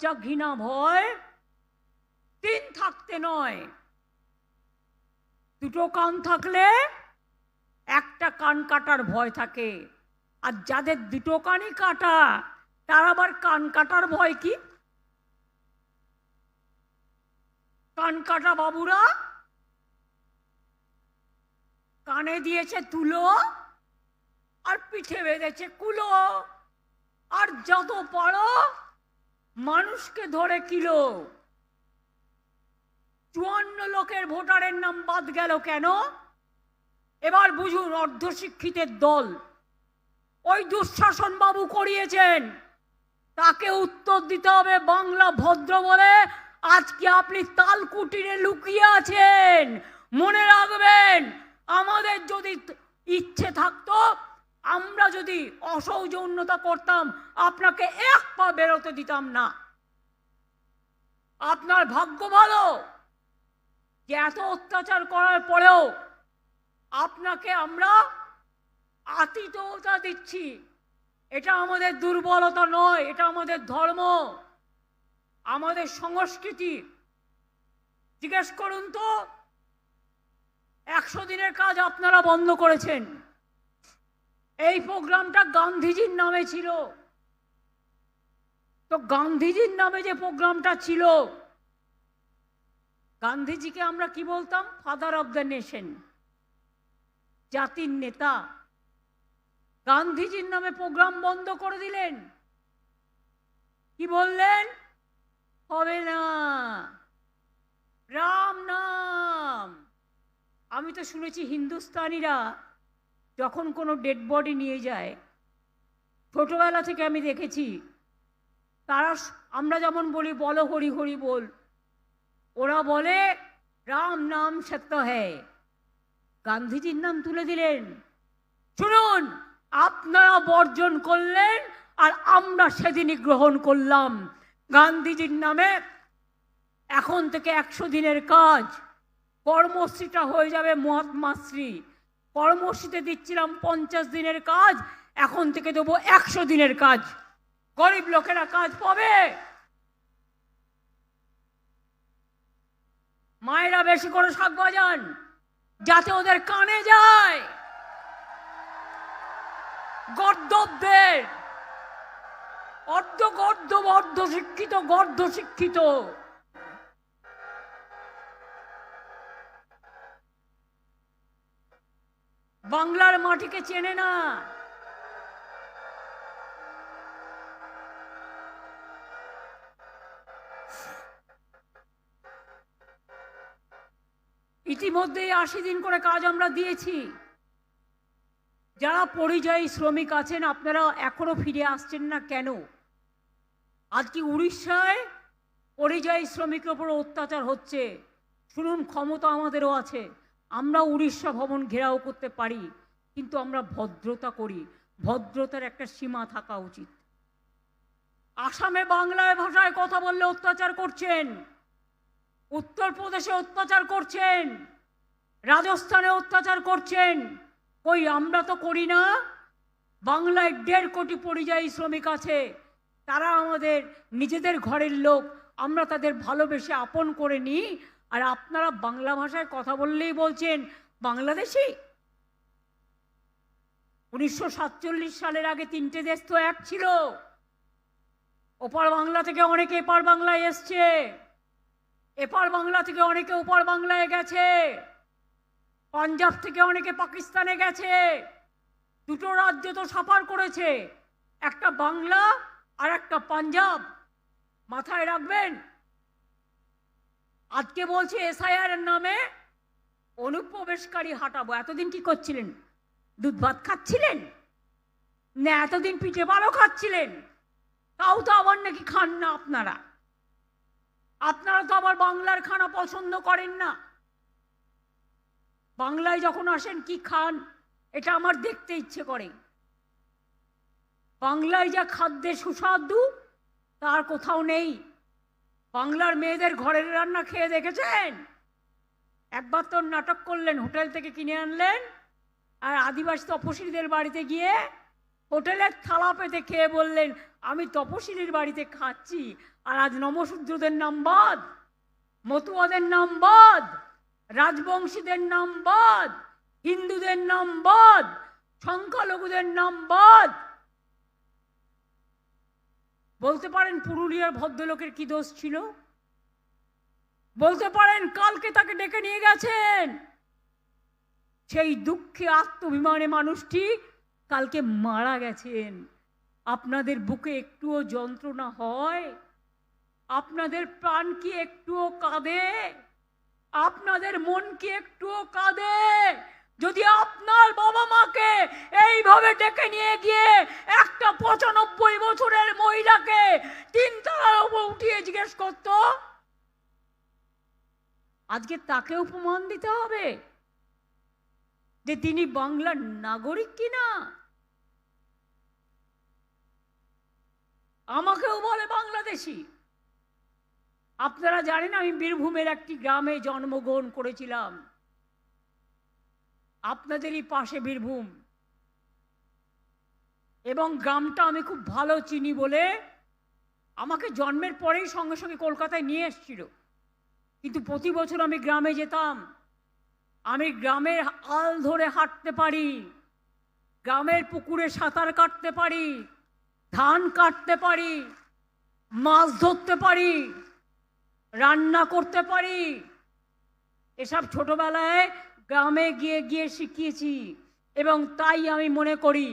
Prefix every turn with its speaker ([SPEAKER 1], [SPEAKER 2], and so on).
[SPEAKER 1] লজ্জা ঘৃণা ভয় তিন থাকতে নয়। দুটো কান থাকলে একটা কান কাটার ভয় থাকে। আর যাদের দুটো কানই কাটা, তার আবার কান কাটার ভয় কি? কান কাটা বাবুরা, কানে দিয়েছে তুলো আর পিঠে বেঁধেছে কুলো। আর যত পারো মানুষকে ধরে কিলো। চুয়ান্ন লোকের ভোটারের নাম বাদ গেল কেন? এবার বুঝুন অর্ধশিক্ষিতের দল। ওই দুঃশাসন বাবু করিয়েছেন। তাকে উত্তর দিতে হবে বাংলা ভদ্র বলে। আজকে আপনি তালকুটিরে লুকিয়ে আছেন। মনে রাখবেন, আমাদের যদি ইচ্ছে থাকতো আমরা যদি অসৌজন্যতা করতাম, আপনাকে এক পা বেরোতে দিতাম না। আপনার ভাগ্য ভালো যে এত অত্যাচার করার পরেও আপনাকে আমরা আতিথ্যতা দিচ্ছি। এটা আমাদের দুর্বলতা নয়, এটা আমাদের ধর্ম, আমাদের সংস্কৃতি। জিজ্ঞেস করুন তো, একশো দিনের কাজ আপনারা বন্ধ করেছেন। এই প্রোগ্রামটা গান্ধীজির নামে ছিল। তো গান্ধীজির নামে যে প্রোগ্রামটা ছিল, গান্ধীজিকে আমরা কি বলতাম? ফাদার অব দ্য নেশন জাতির নেতা। গান্ধীজির নামে প্রোগ্রাম বন্ধ করে দিলেন। কি বললেন? হবে না। রাম নাম। আমি তো শুনেছি হিন্দুস্তানিরা যখন কোনো ডেড বডি নিয়ে যায়, ছোটোবেলা থেকে আমি দেখেছি, তারা আমরা যেমন বলি, বলো হরি হরি বল। ওরা বলে, রাম নাম সত্য হ্যায় গান্ধীজির নাম তুলে দিলেন। শুনুন, আপনারা বর্জন করলেন আর আমরা সেদিনই গ্রহণ করলাম। গান্ধীজির নামে এখন থেকে একশো দিনের কাজ। কর্মশ্রীটা হয়ে যাবে মহাত্মাশ্রী। কর্মশ্রীতে দিচ্ছিলাম, পঞ্চাশ দিনের কাজ, এখন থেকে দেবো একশো দিনের কাজ। গরিব লোকেরা কাজ পাবে। মায়েরা বেশি করে শাক বাজান, যাতে ওদের কানে যায়। গর্দবদের অর্ধ গর্দব অর্ধ শিক্ষিত গর্ধ শিক্ষিত বাংলার মাটিকে চেনে না। ইতিমধ্যেই আশি দিন করে কাজ আমরা দিয়েছি। যারা পরিযায়ী শ্রমিক আছেন, আপনারা এখনও ফিরে আসছেন না কেন? আজকে উড়িষ্যায় পরিযায়ী শ্রমিকের ওপর অত্যাচার হচ্ছে? শুনুন ক্ষমতা আমাদেরও আছে। আমরা উড়িষ্যা ভবন ঘেরাও করতে পারি, কিন্তু আমরা ভদ্রতা করি। ভদ্রতার একটা সীমা থাকা উচিত। আসামে বাংলায় ভাষায় কথা বললে অত্যাচার করছেন। উত্তরপ্রদেশে অত্যাচার করছেন। রাজস্থানে অত্যাচার করছেন। কই, আমরা তো করি না। বাংলায় দেড় কোটি পরিযায়ী শ্রমিক আছে। তারা আমাদের নিজেদের ঘরের লোক। আমরা তাদের ভালোবেসে আপন করে নিই। আর আপনারা বাংলা ভাষায় কথা বললেই বলছেন, বাংলাদেশি? উনিশশো সাতচল্লিশ সালের আগে তিনটে দেশ তো এক ছিল। ওপার বাংলা থেকে অনেকে এপার বাংলায় এসছে। এপার বাংলা থেকে অনেকে ওপার বাংলায় গেছে। পাঞ্জাব থেকে অনেকে পাকিস্তানে গেছে। দুটো রাজ্য তো সাফার করেছে। একটা বাংলা আর একটা পাঞ্জাব। মাথায় রাখবেন আজকে বলছে এসআইআর এর নামে অনুপ্রবেশকারী হাঁটাবো। এতদিন কি করছিলেন? দুধ ভাত খাচ্ছিলেন? না, এতদিন পিঠে ভালো খাচ্ছিলেন? তাও তো আবার নাকি খান না আপনারা। আপনারা তো আবার বাংলার খানা পছন্দ করেন না। বাংলায় যখন আসেন, কি খান? এটা আমার দেখতে ইচ্ছে করে। বাংলায় যা খাদ্যের সুস্বাদু, তার কোথাও নেই। বাংলার মেয়েদের ঘরের রান্না খেয়ে দেখেছেন? একবার তো নাটক করলেন, হোটেল থেকে কিনে আনলেন, আর আদিবাসী তপশিলীদের বাড়িতে গিয়ে হোটেলের থালা পেতে খেয়ে বললেন, আমি তপশিলীর বাড়িতে খাচ্ছি, আর আজ নমশূদ্রদের নাম বাদ, মতুয়াদের নাম বাদ, রাজবংশীদের নাম বাদ, হিন্দুদের নাম বাদ, সংখ্যালঘুদের নাম বাদ বলতে পারেন পুরুলিয়ার ভদ্রলোকের কি দোষ ছিল? বলতে পারেন কালকে তাকে ডেকে নিয়ে গেছেন। সেই দুঃখে আত্মভিমানে মানুষটি কালকে মারা গেছেন। আপনাদের বুকে একটুও যন্ত্রণা হয়, আপনাদের প্রাণ কি একটুও কাঁদে, আপনাদের মন কি একটুও কাঁদে? যদি আপনার বাবা মাকে এইভাবে ডেকে নিয়ে গিয়ে তাকে উপমান দিতে হবে? যে তিনি বাংলার নাগরিক কিনা আমাকেও বলে বাংলাদেশি। আপনারা জানেন আমি বীরভূমের একটি গ্রামে জন্মগ্রহণ করেছিলাম। আপনাদেরই পাশে বীরভূম। এবং গ্রামটা আমি খুব ভালো চিনি বলে আমাকে জন্মের পরেই সঙ্গে সঙ্গে কলকাতায় নিয়ে এসছিল। কিন্তু প্রতি বছর আমি গ্রামে যেতাম। আমি গ্রামের আল ধরে হাঁটতে পারি, গ্রামের পুকুরে সাঁতার কাটতে পারি, ধান কাটতে পারি, মাছ ধরতে পারি, রান্না করতে পারি। এসব ছোটবেলায় গ্রামে গিয়ে গিয়ে শিখিয়েছি এবং তাই আমি মনে করি